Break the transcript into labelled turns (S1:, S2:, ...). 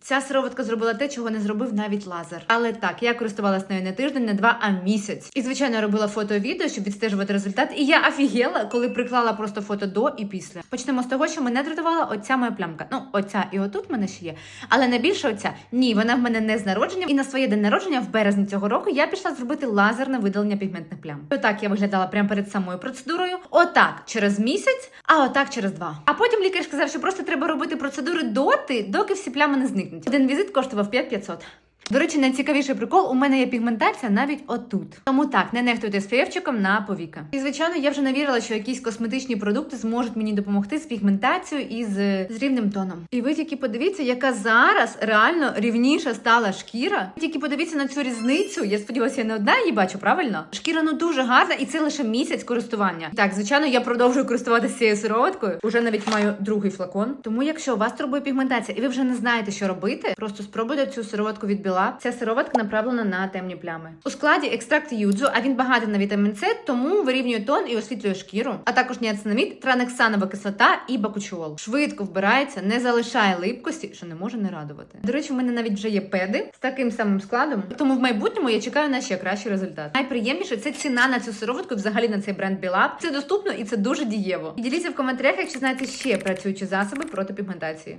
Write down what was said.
S1: Ця сироватка зробила те, чого не зробив навіть лазер. Але так, я користувалась нею не тиждень, не два, а місяць. І звичайно робила фото і відео, щоб відстежувати результат. І я офігела, коли приклала просто фото до і після. Почнемо з того, що мене дратувала оця моя плямка. Ну, оця і отут в мене ще є. Але найбільше оця ні, вона в мене не з народження. І на своє день народження в березні цього року я пішла зробити лазерне видалення пігментних плям. Отак я виглядала прямо перед самою процедурою. Отак через місяць, а отак через два. А потім лікар сказав, що просто треба робити процедури доти, доки всі плями не зникнуть. Один візит коштував 5500. До речі, найцікавіший прикол, у мене є пігментація навіть отут. Тому так, не нехтуйте співчиком на повіка. І звичайно, я вже не вірила, що якісь косметичні продукти зможуть мені допомогти з пігментацією і з, з рівним тоном. І ви тільки подивіться, яка зараз реально рівніша стала шкіра. Ви Тільки подивіться на цю різницю. Я сподіваюся, я не одна її бачу, правильно? Шкіра ну дуже гарна, і це лише місяць користування. Так, звичайно, я продовжую користуватися цією сироваткою. Уже навіть маю другий флакон. Тому, якщо у вас турбує пігментація і ви вже не знаєте, що робити, просто спробуйте цю сироватку від біла. Ця сироватка направлена на темні плями. У складі екстракт юдзу, а він багатий на вітамін С, тому вирівнює тон і освітлює шкіру. А також ніацинамід, транексанова кислота і бакучуол. Швидко вбирається, не залишає липкості, що не може не радувати. До речі, в мене навіть вже є педи з таким самим складом. Тому в майбутньому я чекаю на ще кращий результат. Найприємніше це ціна на цю сироватку, взагалі на цей бренд Білаб. Це доступно і це дуже дієво. І діліться в коментарях, якщо знаєте ще працюючі засоби проти пігментації.